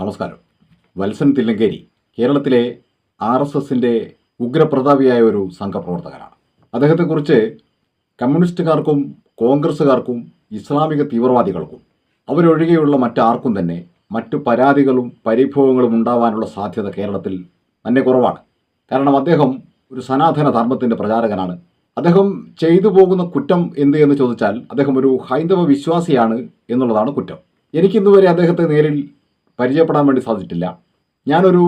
നമസ്കാരം. വത്സൻ തില്ലങ്കേരി കേരളത്തിലെ R S എസിന്റെ ഉഗ്രപ്രതാപിയായ ഒരു സംഘപ്രവർത്തകനാണ്. അദ്ദേഹത്തെക്കുറിച്ച് കമ്മ്യൂണിസ്റ്റുകാർക്കും കോൺഗ്രസ്സുകാർക്കും ഇസ്ലാമിക തീവ്രവാദികൾക്കും അവരൊഴികെയുള്ള മറ്റാർക്കും തന്നെ മറ്റു പരാതികളും പരിഭവങ്ങളും ഉണ്ടാവാനുള്ള സാധ്യത കേരളത്തിൽ തന്നെ കുറവാണ്. കാരണം അദ്ദേഹം ഒരു സനാതന ധർമ്മത്തിന്റെ പ്രചാരകനാണ്. അദ്ദേഹം ചെയ്തു പോകുന്ന കുറ്റം എന്ത് എന്ന് ചോദിച്ചാൽ അദ്ദേഹം ഒരു ഹൈന്ദവ വിശ്വാസിയാണ് എന്നുള്ളതാണ് കുറ്റം. എനിക്കിന്നുവരെ അദ്ദേഹത്തെ നേരിൽ പരിചയപ്പെടാൻ വേണ്ടി സാധിച്ചിട്ടില്ല. ഞാനൊരു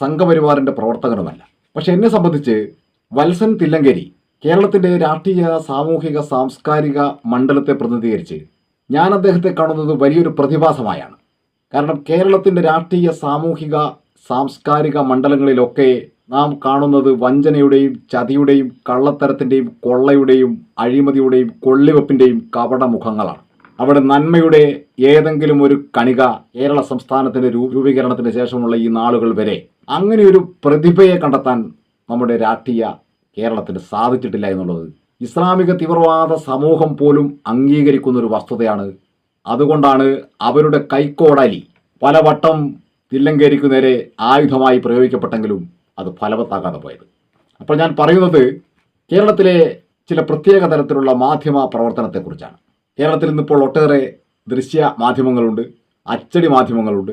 സംഘപരിവാറിന്റെ പ്രവർത്തകനുമല്ല. പക്ഷെ എന്നെ സംബന്ധിച്ച് വത്സൻ തില്ലങ്കേരി കേരളത്തിന്റെ രാഷ്ട്രീയ സാമൂഹിക സാംസ്കാരിക മണ്ഡലത്തെ പ്രതിനിധീകരിച്ച് ഞാൻ അദ്ദേഹത്തെ കാണുന്നത് വലിയൊരു പ്രതിഭാസമായാണ്. കാരണം കേരളത്തിന്റെ രാഷ്ട്രീയ സാമൂഹിക സാംസ്കാരിക മണ്ഡലങ്ങളിലൊക്കെ നാം കാണുന്നത് വഞ്ചനയുടെയും ചതിയുടെയും കള്ളത്തരത്തിന്റെയും കൊള്ളയുടെയും അഴിമതിയുടെയും കൊള്ളിവെപ്പിന്റെയും കപടമുഖങ്ങളാണ്. അവിടെ നന്മയുടെ ഏതെങ്കിലും ഒരു കണിക കേരള സംസ്ഥാനത്തിന്റെ രൂപീകരണത്തിന് ശേഷമുള്ള ഈ നാളുകൾ വരെ അങ്ങനെ ഒരു പ്രതിഭയെ കണ്ടെത്താൻ നമ്മുടെ രാഷ്ട്രീയ കേരളത്തിന് സാധിച്ചിട്ടില്ല എന്നുള്ളത് ഇസ്ലാമിക തീവ്രവാദ സമൂഹം പോലും അംഗീകരിക്കുന്ന ഒരു വസ്തുതയാണ്. അതുകൊണ്ടാണ് അവരുടെ കൈക്കോടാലി പലവട്ടം തില്ലങ്കേരിക്കു നേരെ ആയുധമായി പ്രയോഗിക്കപ്പെട്ടെങ്കിലും അത് ഫലവത്താകാതെ പോയത്. അപ്പോൾ ഞാൻ പറയുന്നത് കേരളത്തിലെ ചില പ്രത്യേക തരത്തിലുള്ള മാധ്യമ പ്രവർത്തനത്തെക്കുറിച്ചാണ്. കേരളത്തിൽ ഇന്നിപ്പോൾ ഒട്ടേറെ ദൃശ്യ മാധ്യമങ്ങളുണ്ട് അച്ചടി മാധ്യമങ്ങളുണ്ട്.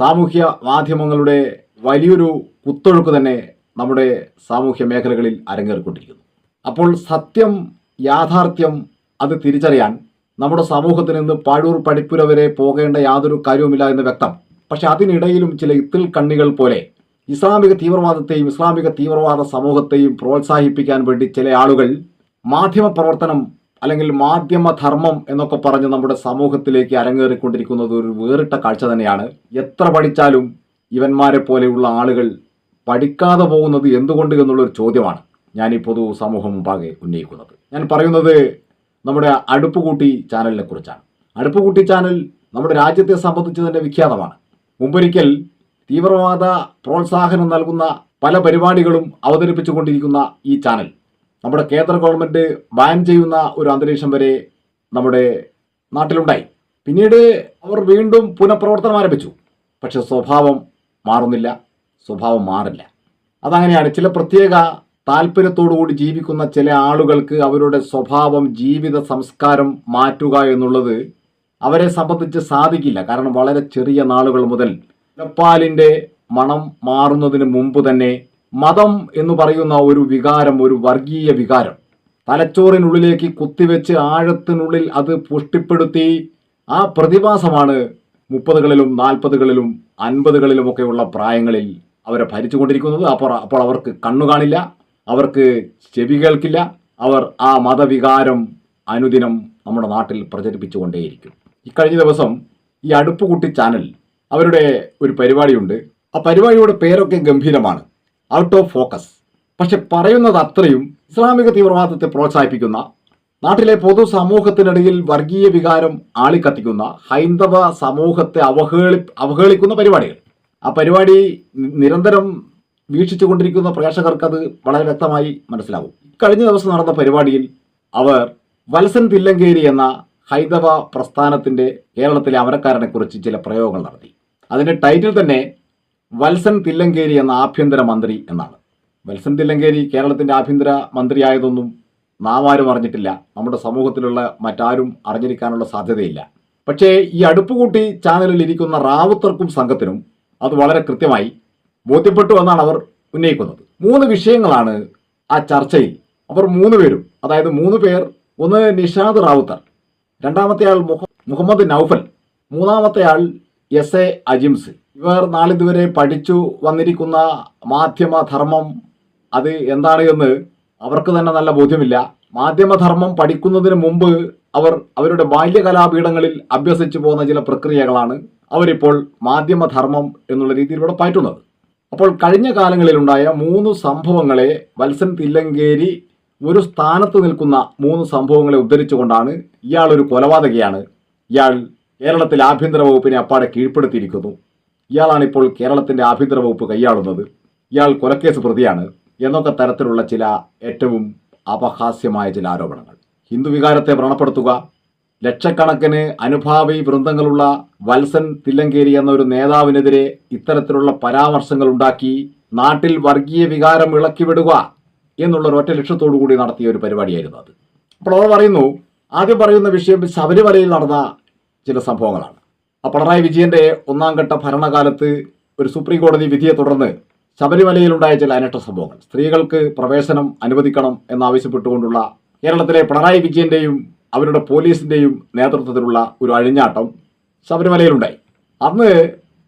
സാമൂഹ്യ മാധ്യമങ്ങളുടെ വലിയൊരു കുത്തൊഴുക്ക് തന്നെ നമ്മുടെ സാമൂഹ്യ മേഖലകളിൽ അരങ്ങേറിക്കൊണ്ടിരിക്കുന്നു. അപ്പോൾ സത്യം യാഥാർത്ഥ്യം അത് തിരിച്ചറിയാൻ നമ്മുടെ സമൂഹത്തിൽ നിന്ന് പാഴൂർ പഠിപ്പുര വരെ പോകേണ്ട യാതൊരു കാര്യവുമില്ല എന്ന് വ്യക്തം. പക്ഷെ അതിനിടയിലും ചില ഇത്തിൽ കണ്ണികൾ പോലെ ഇസ്ലാമിക തീവ്രവാദത്തെയും ഇസ്ലാമിക തീവ്രവാദ സമൂഹത്തെയും പ്രോത്സാഹിപ്പിക്കാൻ വേണ്ടി ചില ആളുകൾ മാധ്യമ പ്രവർത്തനം അല്ലെങ്കിൽ മാധ്യമധർമ്മം എന്നൊക്കെ പറഞ്ഞ് നമ്മുടെ സമൂഹത്തിലേക്ക് അരങ്ങേറിക്കൊണ്ടിരിക്കുന്നത് ഒരു വേറിട്ട കാഴ്ച തന്നെയാണ്. എത്ര പഠിച്ചാലും ഇവന്മാരെ പോലെയുള്ള ആളുകൾ പഠിക്കാതെ പോകുന്നത് എന്തുകൊണ്ട് എന്നുള്ളൊരു ചോദ്യമാണ് ഞാൻ ഈ പൊതു സമൂഹം മുമ്പാകെ ഉന്നയിക്കുന്നത്. ഞാൻ പറയുന്നത് നമ്മുടെ അടുപ്പുകൂട്ടി ചാനലിനെ കുറിച്ചാണ്. അടുപ്പുകൂട്ടി ചാനൽ നമ്മുടെ രാജ്യത്തെ സംബന്ധിച്ച് തന്നെ വിഖ്യാതമാണ്. മുമ്പൊരിക്കൽ തീവ്രവാദ പ്രോത്സാഹനം നൽകുന്ന പല പരിപാടികളും അവതരിപ്പിച്ചുകൊണ്ടിരിക്കുന്ന ഈ ചാനൽ നമ്മുടെ കേന്ദ്ര ഗവൺമെന്റ് ബാൻ ചെയ്യുന്ന ഒരു അന്തരീക്ഷം വരെ നമ്മുടെ നാട്ടിലുണ്ടായി. പിന്നീട് അവർ വീണ്ടും പുനഃപ്രവർത്തനം ആരംഭിച്ചു. പക്ഷെ സ്വഭാവം മാറുന്നില്ല. സ്വഭാവം മാറില്ല. അതങ്ങനെയാണ്. ചില പ്രത്യേക താല്പര്യത്തോടുകൂടി ജീവിക്കുന്ന ചില ആളുകൾക്ക് അവരുടെ സ്വഭാവം ജീവിത സംസ്കാരം മാറ്റുക എന്നുള്ളത് അവരെ സംബന്ധിച്ച് സാധിക്കില്ല. കാരണം വളരെ ചെറിയ നാളുകൾ മുതൽ മുലപ്പാലിന്റെ മണം മാറുന്നതിന് മുമ്പ് തന്നെ മതം എന്ന് പറയുന്ന ഒരു വികാരം ഒരു വർഗീയ വികാരം. തലച്ചോറിനുള്ളിലേക്ക് കുത്തിവെച്ച് ആഴത്തിനുള്ളിൽ അത് പുഷ്ടിപ്പെടുത്തി ആ പ്രതിഭാസമാണ് മുപ്പതുകളിലും നാൽപ്പതുകളിലും അൻപതുകളിലുമൊക്കെയുള്ള പ്രായങ്ങളിൽ അവരെ ഭരിച്ചുകൊണ്ടിരിക്കുന്നത്. അപ്പോൾ അപ്പോൾ അവർക്ക് കണ്ണു കാണില്ല അവർക്ക് ചെവി കേൾക്കില്ല അവർ ആ മതവികാരം അനുദിനം നമ്മുടെ നാട്ടിൽ പ്രചരിപ്പിച്ചുകൊണ്ടേയിരിക്കും. ഇക്കഴിഞ്ഞ ദിവസം ഈ അടുപ്പുകുട്ടി ചാനൽ അവരുടെ ഒരു പരിപാടിയുണ്ട്. ആ പരിപാടിയുടെ പേരൊക്കെ ഗംഭീരമാണ്. ഔട്ട് ഓഫ് ഫോക്കസ് പക്ഷെ പറയുന്നത് അത്രയും ഇസ്ലാമിക തീവ്രവാദത്തെ പ്രോത്സാഹിപ്പിക്കുന്ന നാട്ടിലെ പൊതു സമൂഹത്തിനിടയിൽ വർഗീയ വികാരം ആളിക്കത്തിക്കുന്ന ഹൈന്ദവ സമൂഹത്തെ അവഹേളി അവഹേളിക്കുന്ന പരിപാടികൾ. ആ പരിപാടി നിരന്തരം നിരന്തരം വീക്ഷിച്ചുകൊണ്ടിരിക്കുന്ന പ്രേക്ഷകർക്ക് അത് വളരെ വ്യക്തമായി മനസ്സിലാവും. കഴിഞ്ഞ ദിവസം നടന്ന പരിപാടിയിൽ അവർ വത്സൻ തില്ലങ്കേരി എന്ന ഹൈന്ദവ പ്രസ്ഥാനത്തിന്റെ കേരളത്തിലെ അമരക്കാരനെ കുറിച്ച് ചില പ്രയോഗങ്ങൾ നടത്തി. അതിന്റെ ടൈറ്റിൽ തന്നെ വത്സൻ തില്ലങ്കേരി എന്ന ആഭ്യന്തര മന്ത്രി എന്നാണ്. വത്സൻ തില്ലങ്കേരി കേരളത്തിന്റെ ആഭ്യന്തര മന്ത്രിയായതൊന്നും നാം ആരും അറിഞ്ഞിട്ടില്ല. നമ്മുടെ സമൂഹത്തിലുള്ള മറ്റാരും അറിഞ്ഞിരിക്കാനുള്ള സാധ്യതയില്ല. പക്ഷേ ഈ അടുപ്പുകൂട്ടി ചാനലിൽ ഇരിക്കുന്ന റാവുത്തർക്കും സംഘത്തിനും അത് വളരെ കൃത്യമായി ബോധ്യപ്പെട്ടു എന്നാണ് അവർ ഉന്നയിക്കുന്നത്. മൂന്ന് വിഷയങ്ങളാണ് ആ ചർച്ചയിൽ. അവർ മൂന്ന് പേരും അതായത് മൂന്ന് പേർ ഒന്ന് നിഷാദ് റാവുത്തർ രണ്ടാമത്തെ ആൾ മുഹമ്മദ് നൌഫൽ മൂന്നാമത്തെ ആൾ എസ് എ അജിംസ്. ഇവർ നാളിതുവരെ പഠിച്ചു വന്നിരിക്കുന്ന മാധ്യമധർമ്മം അത് എന്താണ് എന്ന് അവർക്ക് തന്നെ നല്ല ബോധ്യമില്ല. മാധ്യമധർമ്മം പഠിക്കുന്നതിന് മുമ്പ് അവർ അവരുടെ ബാല്യകലാപീഠങ്ങളിൽ അഭ്യസിച്ചു പോകുന്ന ചില പ്രക്രിയകളാണ് അവരിപ്പോൾ മാധ്യമധർമ്മം എന്നുള്ള രീതിയിലൂടെ പറ്റുന്നത് അപ്പോൾ കഴിഞ്ഞ കാലങ്ങളിലുണ്ടായ മൂന്ന് സംഭവങ്ങളെ വത്സൻ തില്ലങ്കേരി ഒരു സ്ഥാനത്ത് നിൽക്കുന്ന മൂന്ന് സംഭവങ്ങളെ ഉദ്ധരിച്ചുകൊണ്ടാണ് ഇയാൾ ഒരു കൊലപാതകയാണ്. ഇയാൾ കേരളത്തിൽ ആഭ്യന്തര വകുപ്പിനെ അപ്പാടെ കീഴ്പ്പെടുത്തിയിരിക്കുന്നു. ഇയാളാണ് ഇപ്പോൾ കേരളത്തിന്റെ ആഭ്യന്തര വകുപ്പ് കൈയാളുന്നത്. ഇയാൾ കൊലക്കേസ് പ്രതിയാണ് എന്നൊക്കെ തരത്തിലുള്ള ചില ഏറ്റവും അപഹാസ്യമായ ചില ആരോപണങ്ങൾ. ഹിന്ദുവികാരത്തെ വ്രണപ്പെടുത്തുക ലക്ഷക്കണക്കിന് അനുഭാവി വൃന്ദങ്ങളുള്ള വത്സൻ തില്ലങ്കേരി എന്ന ഒരു നേതാവിനെതിരെ ഇത്തരത്തിലുള്ള പരാമർശങ്ങൾ ഉണ്ടാക്കി നാട്ടിൽ വർഗീയ വികാരം ഇളക്കിവിടുക എന്നുള്ള ഒറ്റ ലക്ഷ്യത്തോടു കൂടി നടത്തിയ ഒരു പരിപാടിയായിരുന്നു അത്. അപ്പോൾ അവർ പറയുന്നു ആദ്യം പറയുന്ന വിഷയം ശബരിമലയിൽ നടന്ന ചില സംഭവങ്ങളാണ്. പിണറായി വിജയന്റെ ഒന്നാം ഘട്ട ഭരണകാലത്ത് ഒരു സുപ്രീം കോടതി വിധിയെ തുടർന്ന് ശബരിമലയിലുണ്ടായ ചില അനിഷ്ട സംഭവങ്ങൾ. സ്ത്രീകൾക്ക് പ്രവേശനം അനുവദിക്കണം എന്നാവശ്യപ്പെട്ടുകൊണ്ടുള്ള കേരളത്തിലെ പിണറായി വിജയന്റെയും അവരുടെ പോലീസിന്റെയും നേതൃത്വത്തിലുള്ള ഒരു അഴിഞ്ഞാട്ടം ശബരിമലയിലുണ്ടായി. അന്ന്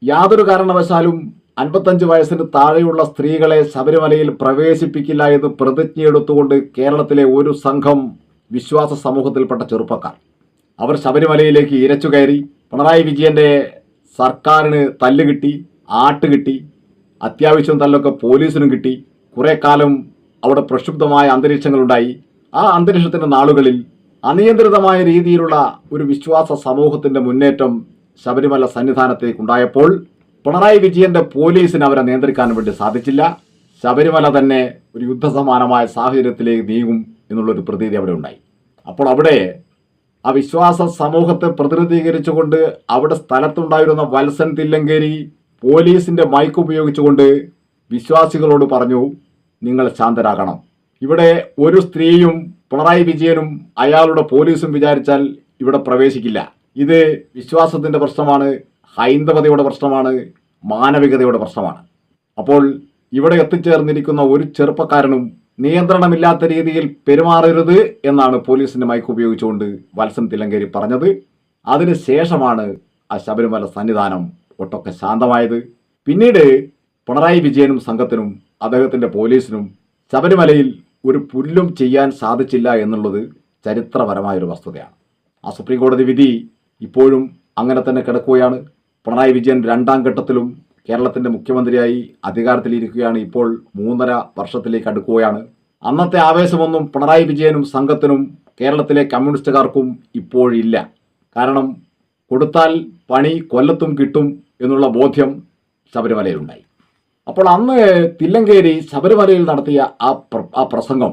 യാതൊരു കാരണവശാലും അൻപത്തഞ്ച് വയസ്സിന് താഴെയുള്ള സ്ത്രീകളെ ശബരിമലയിൽ പ്രവേശിപ്പിക്കില്ല എന്ന് പ്രതിജ്ഞയെടുത്തുകൊണ്ട് കേരളത്തിലെ ഒരു സംഘം വിശ്വാസ സമൂഹത്തിൽപ്പെട്ട ചെറുപ്പക്കാർ. അവർ ശബരിമലയിലേക്ക് ഇരച്ചു കയറി പിണറായി വിജയന്റെ സർക്കാരിന് തല്ല് കിട്ടി ആട്ട് കിട്ടി അത്യാവശ്യം തല്ലൊക്കെ പോലീസിനും കിട്ടി കുറേ കാലം അവിടെ പ്രക്ഷുബ്ധമായ അന്തരീക്ഷങ്ങളുണ്ടായി. ആ അന്തരീക്ഷത്തിന്റെ നാളുകളിൽ അനിയന്ത്രിതമായ രീതിയിലുള്ള ഒരു വിശ്വാസ സമൂഹത്തിന്റെ മുന്നേറ്റം ശബരിമല സന്നിധാനത്തേക്ക് ഉണ്ടായപ്പോൾ പിണറായി വിജയന്റെ പോലീസിന് അവരെ നിയന്ത്രിക്കാൻ വേണ്ടി സാധിച്ചില്ല. ശബരിമല തന്നെ ഒരു യുദ്ധസമാനമായ സാഹചര്യത്തിലേക്ക് നീങ്ങും എന്നുള്ളൊരു പ്രതീതി അവിടെ ഉണ്ടായി. അപ്പോൾ അവിടെ ആ വിശ്വാസ സമൂഹത്തെ പ്രതിനിധീകരിച്ചുകൊണ്ട് അവിടെ സ്ഥലത്തുണ്ടായിരുന്ന വത്സൻ തില്ലങ്കേരി പോലീസിന്റെ മൈക്ക് ഉപയോഗിച്ചുകൊണ്ട് വിശ്വാസികളോട് പറഞ്ഞു നിങ്ങൾ ശാന്തരാകണം. ഇവിടെ ഒരു സ്ത്രീയും പിണറായി വിജയനും അയാളുടെ പോലീസും വിചാരിച്ചാൽ ഇവിടെ പ്രവേശിക്കില്ല. ഇത് വിശ്വാസത്തിന്റെ പ്രശ്നമാണ് ഹൈന്ദവതയുടെ പ്രശ്നമാണ് മാനവികതയുടെ പ്രശ്നമാണ്. അപ്പോൾ ഇവിടെ എത്തിച്ചേർന്നിരിക്കുന്ന ഒരു ചെറുപ്പക്കാരനും നിയന്ത്രണമില്ലാത്ത രീതിയിൽ പെരുമാറരുത് എന്നാണ് പോലീസിന്റെ മൈക്ക് ഉപയോഗിച്ചുകൊണ്ട് വത്സൻ തിലങ്കേരി പറഞ്ഞത്. അതിനുശേഷമാണ് ആ ശബരിമല സന്നിധാനം ഒട്ടൊക്കെ ശാന്തമായത്. പിന്നീട് പിണറായി വിജയനും സംഘത്തിനും അദ്ദേഹത്തിന്റെ പോലീസിനും ശബരിമലയിൽ ഒരു പുല്ലും ചെയ്യാൻ സാധിച്ചില്ല എന്നുള്ളത് ചരിത്രപരമായൊരു വസ്തുതയാണ്. ആ സുപ്രീം കോടതി വിധി ഇപ്പോഴും അങ്ങനെ തന്നെ കിടക്കുകയാണ്. പിണറായി വിജയൻ രണ്ടാം ഘട്ടത്തിലും കേരളത്തിന്റെ മുഖ്യമന്ത്രിയായി അധികാരത്തിലിരിക്കുകയാണ് ഇപ്പോൾ മൂന്നര വർഷത്തിലേക്ക് അടുക്കുകയാണ്. അന്നത്തെ ആവേശമൊന്നും പിണറായി വിജയനും സംഘത്തിനും കേരളത്തിലെ കമ്മ്യൂണിസ്റ്റുകാർക്കും ഇപ്പോഴില്ല. കാരണം കൊടുത്താൽ പണി കൊല്ലത്തും കിട്ടും എന്നുള്ള ബോധ്യം ശബരിമലയിലുണ്ടായി. അപ്പോൾ അന്ന് തില്ലങ്കേരി ശബരിമലയിൽ നടത്തിയ ആ ആ പ്രസംഗം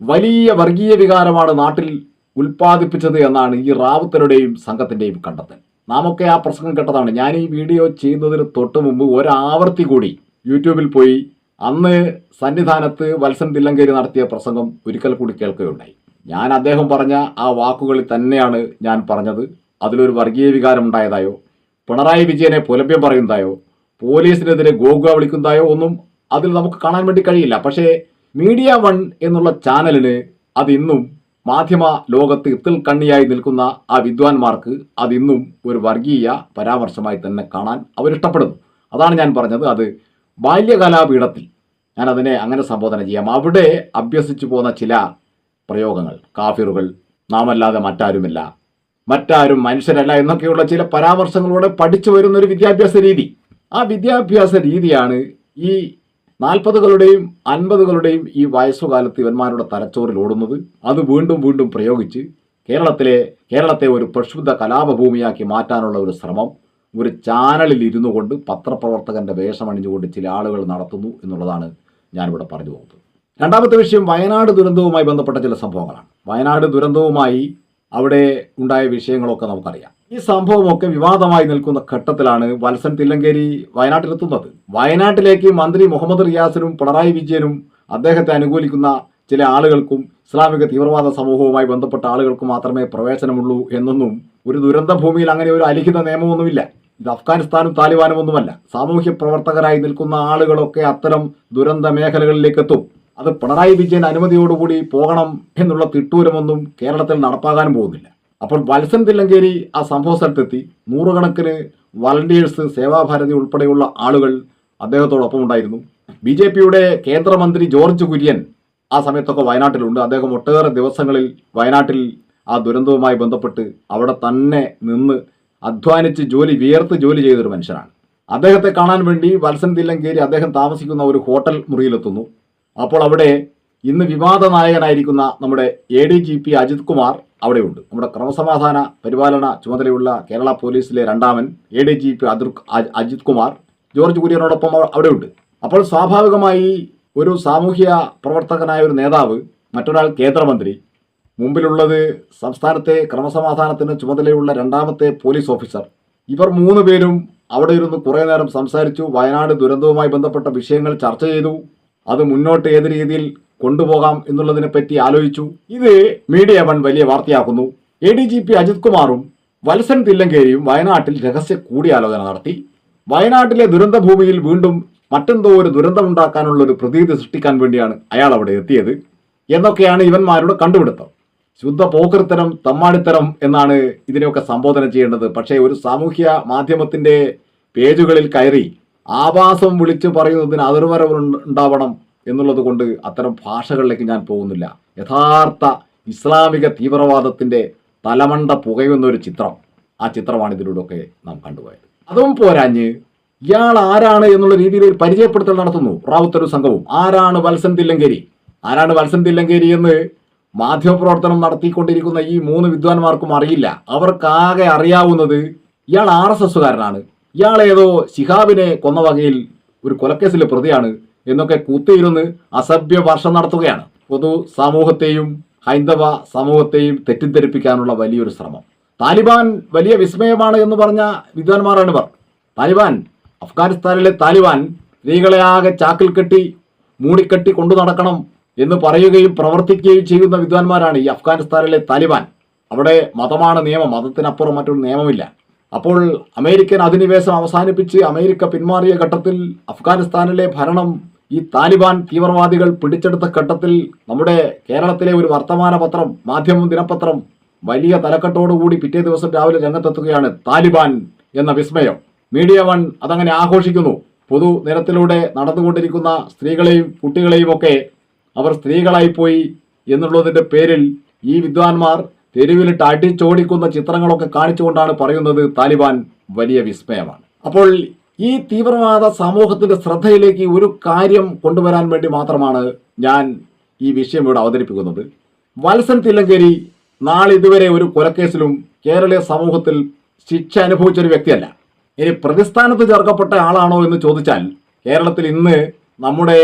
വലിയ വർഗീയ വികാരമാണ് നാട്ടിൽ ഉൽപ്പാദിപ്പിച്ചത് എന്നാണ് ഈ റാവുത്തരുടെയും സംഘത്തിന്റെയും കണ്ടെത്തൽ. നാമൊക്കെ ആ പ്രസംഗം കേട്ടതാണ്. ഞാൻ ഈ വീഡിയോ ചെയ്യുന്നതിന് തൊട്ട് മുമ്പ് ഒരാവർത്തി കൂടി യൂട്യൂബിൽ പോയി അന്ന് സന്നിധാനത്ത് വത്സൻ തില്ലങ്കേരി നടത്തിയ പ്രസംഗം ഒരിക്കൽ കൂടി കേൾക്കുകയുണ്ടായി. ഞാൻ അദ്ദേഹം പറഞ്ഞ ആ വാക്കുകളിൽ തന്നെയാണ് ഞാൻ പറഞ്ഞത്. അതിലൊരു വർഗീയ വികാരം ഉണ്ടായതായോ പിണറായി വിജയനെ പുലഭ്യം പറയുന്നതായോ പോലീസിനെതിരെ ഗോഗ വിളിക്കുന്നതായോ ഒന്നും അതിൽ നമുക്ക് കാണാൻ വേണ്ടി കഴിയില്ല. പക്ഷേ മീഡിയ വൺ എന്നുള്ള ചാനലിന് അതിന്നും മാധ്യമ ലോകത്ത് ഇത്തിൽ കണ്ണിയായി നിൽക്കുന്ന ആ വിദ്വാൻമാർക്ക് അതിന്നും ഒരു വർഗീയ പരാമർശമായി തന്നെ കാണാൻ അവരിഷ്ടപ്പെടുന്നു. അതാണ് ഞാൻ പറഞ്ഞത്. അത് ബാല്യകാലാപീഠത്തിൽ ഞാൻ അതിനെ അങ്ങനെ സംബോധന ചെയ്യാം. അവിടെ അഭ്യസിച്ചു പോകുന്ന ചില പ്രയോഗങ്ങൾ കാഫിറുകൾ നാമല്ലാതെ മറ്റാരുമില്ല. മറ്റാരും മനുഷ്യരല്ല എന്നൊക്കെയുള്ള ചില പരാമർശങ്ങളോടെ പഠിച്ചു വരുന്ന ഒരു വിദ്യാഭ്യാസ രീതി. ആ വിദ്യാഭ്യാസ രീതിയാണ് ഈ നാൽപ്പതുകളുടെയും അൻപതുകളുടെയും ഈ വയസ്സുകാലത്ത് ഇവന്മാരുടെ തലച്ചോറിൽ ഓടുന്നത് അത് വീണ്ടും വീണ്ടും പ്രയോഗിച്ച് കേരളത്തിലെ കേരളത്തെ ഒരു പ്രക്ഷുബ്ധ കലാപഭൂമിയാക്കി മാറ്റാനുള്ള ഒരു ശ്രമം ഒരു ചാനലിൽ ഇരുന്നു കൊണ്ട് പത്രപ്രവർത്തകന്റെ വേഷമണിഞ്ഞുകൊണ്ട് ചില ആളുകൾ നടത്തുന്നു എന്നുള്ളതാണ് ഞാനിവിടെ പറഞ്ഞു പോകുന്നത്. രണ്ടാമത്തെ വിഷയം വയനാട് ദുരന്തവുമായി ബന്ധപ്പെട്ട ചില സംഭവങ്ങളാണ്. വയനാട് ദുരന്തവുമായി അവിടെ ഉണ്ടായ വിഷയങ്ങളൊക്കെ നമുക്കറിയാം. ഈ സംഭവമൊക്കെ വിവാദമായി നിൽക്കുന്ന ഘട്ടത്തിലാണ് വത്സൻ തില്ലങ്കേരി വയനാട്ടിലെത്തുന്നത്. വയനാട്ടിലേക്ക് മന്ത്രി മുഹമ്മദ് റിയാസിനും പിണറായി വിജയനും അദ്ദേഹത്തെ അനുകൂലിക്കുന്ന ചില ആളുകൾക്കും ഇസ്ലാമിക തീവ്രവാദ സമൂഹവുമായി ബന്ധപ്പെട്ട ആളുകൾക്ക് മാത്രമേ പ്രവേശനമുള്ളൂ എന്നൊന്നും ഒരു ദുരന്ത ഭൂമിയിൽ അങ്ങനെ ഒരു അലിഖിത നിയമമൊന്നുമില്ല. ഇത് അഫ്ഗാനിസ്ഥാനും താലിബാനും ഒന്നുമല്ല സാമൂഹ്യ പ്രവർത്തകരായി നിൽക്കുന്ന ആളുകളൊക്കെ അത്തരം ദുരന്ത മേഖലകളിലേക്ക് എത്തും അത് പിണറായി വിജയൻ അനുമതിയോടുകൂടി പോകണം എന്നുള്ള തിട്ടൂരമൊന്നും കേരളത്തിൽ നടപ്പാകാനും പോകുന്നില്ല. അപ്പോൾ വത്സൻ തില്ലങ്കേരി ആ സംഭവ സ്ഥലത്തെത്തി. നൂറുകണക്കിന് വളണ്ടിയേഴ്സ് സേവാഭാരതി ഉൾപ്പെടെയുള്ള ആളുകൾ അദ്ദേഹത്തോടൊപ്പം ഉണ്ടായിരുന്നു. ബി ജെ പിയുടെ കേന്ദ്രമന്ത്രി ജോർജ് കുര്യൻ ആ സമയത്തൊക്കെ വയനാട്ടിലുണ്ട്. അദ്ദേഹം ഒട്ടേറെ ദിവസങ്ങളിൽ വയനാട്ടിൽ ആ ദുരന്തവുമായി ബന്ധപ്പെട്ട് അവിടെ തന്നെ നിന്ന് അധ്വാനിച്ച് ജോലി വിയർത്ത് ജോലി ചെയ്തൊരു മനുഷ്യനാണ്. അദ്ദേഹത്തെ കാണാൻ വേണ്ടി വത്സൻ തില്ലങ്കേരി അദ്ദേഹം താമസിക്കുന്ന ഒരു ഹോട്ടൽ മുറിയിലെത്തുന്നു. അപ്പോൾ അവിടെ ഇന്ന് വിവാദ നായകനായിരിക്കുന്ന നമ്മുടെ A D G P Ajith Kumar അവിടെയുണ്ട്. നമ്മുടെ ക്രമസമാധാന പരിപാലന ചുമതലയുള്ള കേരള പോലീസിലെ രണ്ടാമൻ എ ഡി ജി പി അതിർ അജിത് കുമാർ ജോർജ് കുര്യനോടൊപ്പം അവിടെയുണ്ട്. അപ്പോൾ സ്വാഭാവികമായി ഒരു സാമൂഹ്യ പ്രവർത്തകനായ ഒരു നേതാവ് മറ്റൊരാൾ കേന്ദ്രമന്ത്രി മുമ്പിലുള്ളത് സംസ്ഥാനത്തെ ക്രമസമാധാനത്തിന് ചുമതലയുള്ള രണ്ടാമത്തെ പോലീസ് ഓഫീസർ. ഇവർ മൂന്ന് പേരും അവിടെ ഇരുന്ന് കുറേ നേരം സംസാരിച്ചു വയനാട് ദുരന്തവുമായി ബന്ധപ്പെട്ട വിഷയങ്ങൾ ചർച്ച ചെയ്തു. അത് മുന്നോട്ട് ഏത് രീതിയിൽ കൊണ്ടുപോകാം എന്നുള്ളതിനെ പറ്റി ആലോചിച്ചു. ഇത് മീഡിയ വൺ വലിയ വാർത്തയാക്കുന്നു. A D G P Ajith കുമാറും വത്സൻ തില്ലങ്കേരിയും വയനാട്ടിൽ രഹസ്യ കൂടിയാലോചന നടത്തി. വയനാട്ടിലെ ദുരന്ത ഭൂമിയിൽ വീണ്ടും മറ്റെന്തോ ഒരു ദുരന്തമുണ്ടാക്കാനുള്ള ഒരു പ്രതീതി സൃഷ്ടിക്കാൻ വേണ്ടിയാണ് അയാൾ അവിടെ എത്തിയത്. എന്നൊക്കെയാണ് ഇവന്മാരുടെ കണ്ടുപിടുത്തം. ശുദ്ധ പോക്കൃത്തരം തമ്മാടിത്തരം എന്നാണ് ഇതിനെയൊക്കെ സംബോധന ചെയ്യേണ്ടത്. പക്ഷേ ഒരു സാമൂഹ്യ മാധ്യമത്തിന്റെ പേജുകളിൽ കയറി ആഭാസം വിളിച്ചു പറയുന്നതിന് അതിർവരവ് ഉണ്ടാവണം എന്നുള്ളത് കൊണ്ട് അത്തരം ഭാഷകളിലേക്ക് ഞാൻ പോകുന്നില്ല. യഥാർത്ഥ ഇസ്ലാമിക തീവ്രവാദത്തിന്റെ തലമണ്ട പുകയുന്ന ഒരു ചിത്രം ആ ചിത്രമാണ് ഇതിലൂടെയൊക്കെ നാം കണ്ടുപോയത്. അതും പോരാഞ്ഞ് ഇയാൾ ആരാണ് എന്നുള്ള രീതിയിൽ ഒരു പരിചയപ്പെടുത്തൽ നടത്തുന്നു റാവുത്തരു സംഘവും. ആരാണ് വത്സൻ തില്ലങ്കേരി? ആരാണ് വത്സൻ തില്ലങ്കേരി എന്ന് മാധ്യമപ്രവർത്തനം നടത്തിക്കൊണ്ടിരിക്കുന്ന ഈ മൂന്ന് വിദ്വാൻമാർക്കും അറിയില്ല. അവർക്കാകെ അറിയാവുന്നത് ഇയാൾ ആർ എസ് എസ്സുകാരനാണ്. ഇയാൾ ഏതോ ശിഹാബിനെ കൊന്ന വകയിൽ ഒരു കൊലക്കേസിലെ പ്രതിയാണ് എന്നൊക്കെ കൂത്തിയിരുന്ന് അസഭ്യ വർഷം നടത്തുകയാണ്. പൊതു സമൂഹത്തെയും ഹൈന്ദവ സമൂഹത്തെയും തെറ്റിദ്ധരിപ്പിക്കാനുള്ള വലിയൊരു ശ്രമം. താലിബാൻ വലിയ വിസ്മയമാണ് എന്ന് പറഞ്ഞ വിദ്വാൻമാരാണ് ഇവർ. താലിബാൻ അഫ്ഗാനിസ്ഥാനിലെ താലിബാൻ സ്ത്രീകളെ ആകെ ചാക്കിൽ കെട്ടി മൂടിക്കെട്ടി കൊണ്ടു നടക്കണം എന്ന് പറയുകയും പ്രവർത്തിക്കുകയും ചെയ്യുന്ന വിദ്വാൻമാരാണ് ഈ അഫ്ഗാനിസ്ഥാനിലെ താലിബാൻ. അവിടെ മതമാണ് നിയമം മതത്തിനപ്പുറം മറ്റൊരു നിയമമില്ല. അപ്പോൾ അമേരിക്കൻ അധിനിവേശം അവസാനിപ്പിച്ച് അമേരിക്ക പിന്മാറിയ ഘട്ടത്തിൽ അഫ്ഗാനിസ്ഥാനിലെ ഭരണം ഈ താലിബാൻ തീവ്രവാദികൾ പിടിച്ചെടുത്ത ഘട്ടത്തിൽ നമ്മുടെ കേരളത്തിലെ ഒരു വർത്തമാന പത്രം മാധ്യമം ദിനപത്രം വലിയ തലക്കെട്ടോടുകൂടി പിറ്റേ ദിവസം രാവിലെ രംഗത്തെത്തുകയാണ് താലിബാൻ എന്ന വിസ്മയം. മീഡിയ വൺ അതങ്ങനെ ആഘോഷിക്കുന്നു. പൊതു നിരത്തിലൂടെ നടന്നുകൊണ്ടിരിക്കുന്ന സ്ത്രീകളെയും കുട്ടികളെയും ഒക്കെ അവർ സ്ത്രീകളായിപ്പോയി എന്നുള്ളതിന്റെ പേരിൽ ഈ വിദ്വാൻമാർ തെരുവിലിട്ട് അടിച്ചോടിക്കുന്ന ചിത്രങ്ങളൊക്കെ കാണിച്ചുകൊണ്ടാണ് പറയുന്നത് താലിബാൻ വലിയ വിസ്മയമാണ്. അപ്പോൾ ഈ തീവ്രവാദ സമൂഹത്തിന്റെ ശ്രദ്ധയിലേക്ക് ഒരു കാര്യം കൊണ്ടുവരാൻ വേണ്ടി മാത്രമാണ് ഞാൻ ഈ വിഷയം ഇവിടെ അവതരിപ്പിക്കുന്നത്. വത്സൻ തില്ലങ്കേരി നാളിതുവരെ ഒരു കൊലക്കേസിലും കേരളീയ സമൂഹത്തിൽ ശിക്ഷ അനുഭവിച്ച ഒരു വ്യക്തിയല്ല. ഇനി പ്രതിസ്ഥാനത്ത് ചേർക്കപ്പെട്ട ആളാണോ എന്ന് ചോദിച്ചാൽ കേരളത്തിൽ ഇന്ന് നമ്മുടെ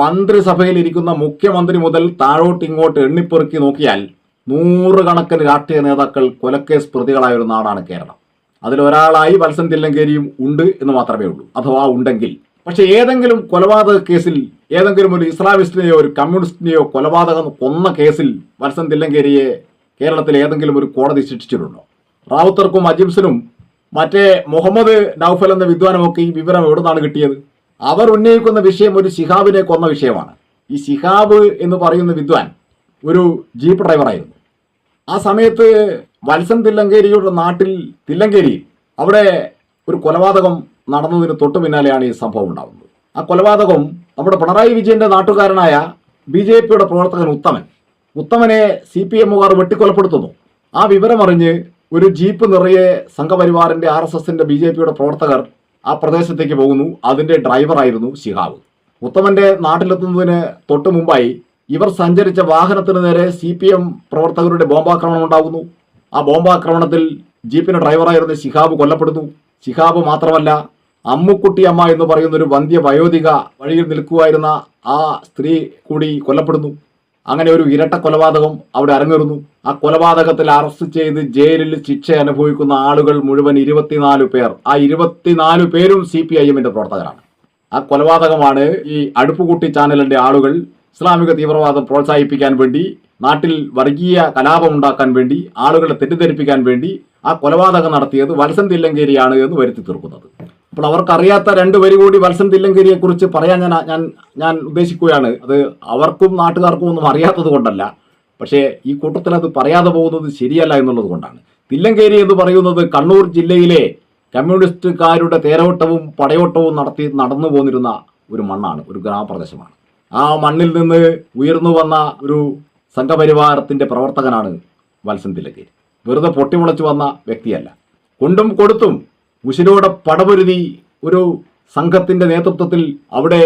മന്ത്രിസഭയിൽ ഇരിക്കുന്ന മുഖ്യമന്ത്രി മുതൽ താഴോട്ട് ഇങ്ങോട്ട് എണ്ണിപ്പെറുക്കി നോക്കിയാൽ നൂറുകണക്കിന് രാഷ്ട്രീയ നേതാക്കൾ കൊലക്കേസ് പ്രതികളായ ഒരു നാടാണ് കേരളം. അതിലൊരാളായി വത്സൻ തില്ലങ്കേരിയും ഉണ്ട് എന്ന് മാത്രമേ ഉള്ളൂ. അഥവാ ഉണ്ടെങ്കിൽ. പക്ഷെ ഏതെങ്കിലും കൊലപാതക കേസിൽ ഏതെങ്കിലും ഒരു ഇസ്ലാമിസ്റ്റിനെയോ ഒരു കമ്മ്യൂണിസ്റ്റിനെയോ കൊലപാതകം കൊന്ന കേസിൽ വത്സൻ തില്ലങ്കേരിയെ കേരളത്തിൽ ഏതെങ്കിലും ഒരു കോടതി ശിക്ഷിച്ചിട്ടുണ്ടോ? റാവുത്തർക്കും അജിംസിനും മറ്റേ മുഹമ്മദ് നൌഫൽ എന്ന വിദ്വാനുമൊക്കെ ഈ വിവരം എവിടെ നിന്നാണ് കിട്ടിയത്? അവർ ഉന്നയിക്കുന്ന വിഷയം ഒരു ശിഹാബിനെ കൊന്ന വിഷയമാണ്. ഈ ശിഹാബ് എന്ന് പറയുന്ന വിദ്വാൻ ഒരു ജീപ്പ് ഡ്രൈവറായിരുന്നു. ആ സമയത്ത് വത്സൻ തില്ലങ്കേരിയുടെ നാട്ടിൽ തില്ലങ്കേരി അവിടെ ഒരു കൊലപാതകം നടന്നതിന് തൊട്ടു പിന്നാലെയാണ് ഈ സംഭവം ഉണ്ടാകുന്നത് ആ കൊലപാതകം നമ്മുടെ പിണറായി വിജയന്റെ നാട്ടുകാരനായ ബി ജെ പിയുടെ പ്രവർത്തകൻ ഉത്തമൻ. ഉത്തമനെ സി പി എമ്മുകാർ വെട്ടിക്കൊലപ്പെടുത്തുന്നു. ആ വിവരമറിഞ്ഞ് ഒരു ജീപ്പ് നിറയെ സംഘപരിവാറിന്റെ ആർ എസ് എസിന്റെ ബി ജെ പിയുടെ പ്രവർത്തകർ ആ പ്രദേശത്തേക്ക് പോകുന്നു. അതിന്റെ ഡ്രൈവറായിരുന്നു ശിഹാബ്. ഉത്തമന്റെ നാട്ടിലെത്തുന്നതിന് തൊട്ടു മുമ്പായി ഇവർ സഞ്ചരിച്ച വാഹനത്തിന് നേരെ സി പി എം പ്രവർത്തകരുടെ ബോംബാക്രമണം ഉണ്ടാകുന്നു. ആ ബോംബാക്രമണത്തിൽ ജീപ്പിന്റെ ഡ്രൈവറായിരുന്ന ശിഹാബ് കൊല്ലപ്പെടുന്നു. ശിഹാബ് മാത്രമല്ല അമ്മുക്കുട്ടി അമ്മ എന്ന് പറയുന്ന ഒരു വന്ധ്യ വയോധിക വഴിയിൽ നിൽക്കുമായിരുന്ന ആ സ്ത്രീ കൂടി കൊല്ലപ്പെടുന്നു. അങ്ങനെ ഒരു ഇരട്ട കൊലപാതകം അവിടെ അരങ്ങേറുന്നു. ആ കൊലപാതകത്തിൽ അറസ്റ്റ് ചെയ്ത് ജയിലിൽ ശിക്ഷ അനുഭവിക്കുന്ന ആളുകൾ മുഴുവൻ ഇരുപത്തിനാല് പേർ. ആ ഇരുപത്തിനാല് പേരും സി പി ഐ എമ്മിന്റെ പ്രവർത്തകരാണ്. ആ കൊലപാതകമാണ് ഈ അടുപ്പുകൂട്ടി ചാനലിന്റെ ആളുകൾ ഇസ്ലാമിക തീവ്രവാദം പ്രോത്സാഹിപ്പിക്കാൻ വേണ്ടി നാട്ടിൽ വർഗീയ കലാപം ഉണ്ടാക്കാൻ വേണ്ടി ആളുകളെ തെറ്റിദ്ധരിപ്പിക്കാൻ വേണ്ടി ആ കൊലപാതകം നടത്തിയത് വത്സൻ തില്ലങ്കേരിയാണ് എന്ന് വരുത്തി തീർക്കുന്നത്. അപ്പോൾ അവർക്കറിയാത്ത രണ്ട് വരി കൂടി വത്സൻ തില്ലങ്കേരിയെ കുറിച്ച് പറയാൻ ഞാൻ ഞാൻ ഞാൻ ഉദ്ദേശിക്കുകയാണ്. അത് അവർക്കും നാട്ടുകാർക്കും ഒന്നും അറിയാത്തത് കൊണ്ടല്ല. പക്ഷേ ഈ കൂട്ടത്തിൽ അത് പറയാതെ പോകുന്നത് ശരിയല്ല എന്നുള്ളത് കൊണ്ടാണ്. തില്ലങ്കേരി എന്ന് പറയുന്നത് കണ്ണൂർ ജില്ലയിലെ കമ്മ്യൂണിസ്റ്റുകാരുടെ തേരോട്ടവും പടയോട്ടവും നടത്തി നടന്നു പോന്നിരുന്ന ഒരു മണ്ണാണ് ഒരു ഗ്രാമപ്രദേശമാണ്. ആ മണ്ണിൽ നിന്ന് ഉയർന്നു വന്ന ഒരു സംഘപരിവാരത്തിന്റെ പ്രവർത്തകനാണ് വത്സൻ തിലകേരി വെറുതെ പൊട്ടിമുളച്ചു വന്ന വ്യക്തിയല്ല. കൊണ്ടും കൊടുത്തും ഉശിരോടെ പടപൊരുതി ഒരു സംഘത്തിന്റെ നേതൃത്വത്തിൽ അവിടെ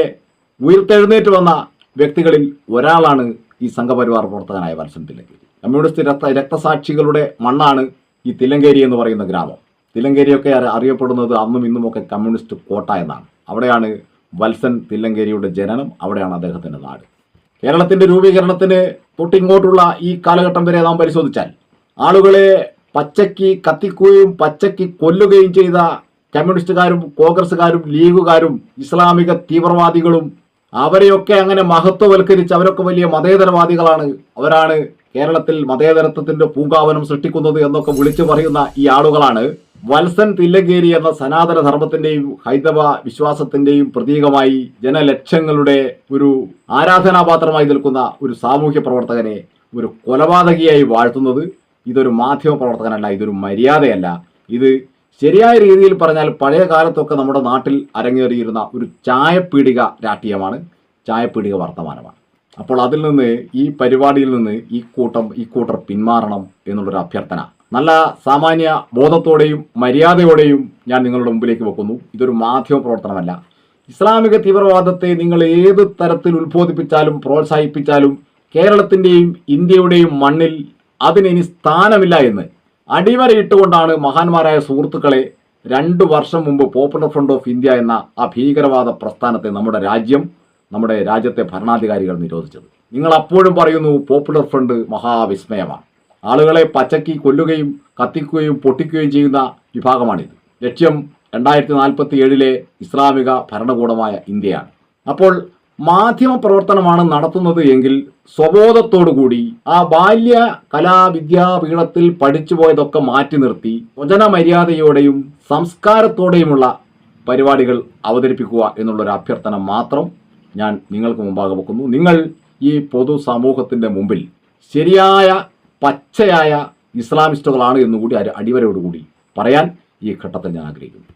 ഉയർത്തെഴുന്നേറ്റ് വന്ന വ്യക്തികളിൽ ഒരാളാണ് ഈ സംഘപരിവാർ പ്രവർത്തകനായ വത്സൻ തിലങ്കേരി കമ്മ്യൂണിസ്റ്റ് രക്ത രക്തസാക്ഷികളുടെ മണ്ണാണ് ഈ തിലങ്കേരി എന്ന് പറയുന്ന ഗ്രാമം. തിലങ്കേരിയൊക്കെ അറിയപ്പെടുന്നത് അന്നും ഇന്നുമൊക്കെ കമ്മ്യൂണിസ്റ്റ് കോട്ട എന്നാണ്. അവിടെയാണ് വത്സൻ തില്ലങ്കേരിയുടെ ജനനം അവിടെയാണ് അദ്ദേഹത്തിന്റെ നാട്. കേരളത്തിന്റെ രൂപീകരണത്തിന് തൊട്ടിങ്ങോട്ടുള്ള ഈ കാലഘട്ടം വരെ നാം പരിശോധിച്ചാൽ ആളുകളെ പച്ചയ്ക്ക് കത്തിക്കുകയും പച്ചയ്ക്ക് കൊല്ലുകയും ചെയ്ത കമ്മ്യൂണിസ്റ്റുകാരും കോൺഗ്രസ്സുകാരും ലീഗുകാരും ഇസ്ലാമിക തീവ്രവാദികളും അവരെയൊക്കെ അങ്ങനെ മഹത്വവൽക്കരിച്ച് അവരൊക്കെ വലിയ മതേതരവാദികളാണ്. അവരാണ് കേരളത്തിൽ മതേതരത്വത്തിന്റെ പൂങ്കാവനം സൃഷ്ടിക്കുന്നത് എന്നൊക്കെ വിളിച്ചു പറയുന്ന ഈ ആളുകളാണ്. വത്സൻ തില്ലങ്കേരി എന്ന സനാതന ധർമ്മത്തിന്റെയും ഹൈന്ദവ വിശ്വാസത്തിന്റെയും പ്രതീകമായി ജനലക്ഷങ്ങളുടെ ഒരു ആരാധനാപാത്രമായി നിൽക്കുന്ന ഒരു സാമൂഹ്യ പ്രവർത്തകനെ ഒരു കൊലപാതകിയായി വാഴ്ത്തുന്നത് ഇതൊരു മാധ്യമ പ്രവർത്തകനല്ല ഇതൊരു മര്യാദയല്ല. ഇത് ശരിയായ രീതിയിൽ പറഞ്ഞാൽ പഴയ കാലത്തൊക്കെ നമ്മുടെ നാട്ടിൽ അരങ്ങേറിയിരുന്ന ഒരു ചായപ്പീടിക രാഷ്ട്രീയമാണ് ചായപ്പീടിക വർത്തമാനമാണ്. അപ്പോൾ അതിൽ നിന്ന് ഈ പരിപാടിയിൽ നിന്ന് ഈ കൂട്ടം ഈ കൂട്ടർ പിന്മാറണം എന്നുള്ളൊരു അഭ്യർത്ഥന നല്ല സാമാന്യ ബോധത്തോടെയും മര്യാദയോടെയും ഞാൻ നിങ്ങളുടെ മുമ്പിലേക്ക് വെക്കുന്നു. ഇതൊരു മാധ്യമ പ്രവർത്തനമല്ല. ഇസ്ലാമിക തീവ്രവാദത്തെ നിങ്ങൾ ഏത് തരത്തിൽ ഉത്ബോധിപ്പിച്ചാലും പ്രോത്സാഹിപ്പിച്ചാലും കേരളത്തിന്റെയും ഇന്ത്യയുടെയും മണ്ണിൽ അതിനിനി സ്ഥാനമില്ല എന്ന് അടിവരയിട്ടുകൊണ്ടാണ് മഹാന്മാരായ സുഹൃത്തുക്കളെ രണ്ടു വർഷം മുമ്പ് പോപ്പുലർ ഫ്രണ്ട് ഓഫ് ഇന്ത്യ എന്ന ആ ഭീകരവാദ പ്രസ്ഥാനത്തെ നമ്മുടെ രാജ്യം നമ്മുടെ രാജ്യത്തെ ഭരണാധികാരികൾ നിരോധിച്ചത്. നിങ്ങൾ അപ്പോഴും പറയുന്നു പോപ്പുലർ ഫ്രണ്ട് മഹാവിസ്മയമാണ്. ആളുകളെ പച്ചക്കി കൊല്ലുകയും കത്തിക്കുകയും പൊട്ടിക്കുകയും ചെയ്യുന്ന വിഭാഗമാണിത്. ലക്ഷ്യം രണ്ടായിരത്തി നാൽപ്പത്തി ഏഴിലെ ഇസ്ലാമിക ഭരണകൂടമായ ഇന്ത്യയാണ്. അപ്പോൾ മാധ്യമ പ്രവർത്തനമാണ് നടത്തുന്നത് എങ്കിൽ സ്വബോധത്തോടുകൂടി ആ ബാല്യ കലാവിദ്യാപീഠത്തിൽ പഠിച്ചു പോയതൊക്കെ മാറ്റി നിർത്തി വചന മര്യാദയോടെയും സംസ്കാരത്തോടെയുമുള്ള പരിപാടികൾ അവതരിപ്പിക്കുക എന്നുള്ളൊരു അഭ്യർത്ഥന മാത്രം ഞാൻ നിങ്ങൾക്ക് മുമ്പാകെ വെക്കുന്നു. നിങ്ങൾ ഈ പൊതു സമൂഹത്തിന്റെ മുമ്പിൽ ശരിയായ പച്ചയായ ഇസ്ലാമിസ്റ്റുകളാണ് എന്നുകൂടി അടി- അടിവരയോടുകൂടി പറയാൻ ഈ ഘട്ടത്തിൽ ഞാൻ ആഗ്രഹിക്കുന്നു.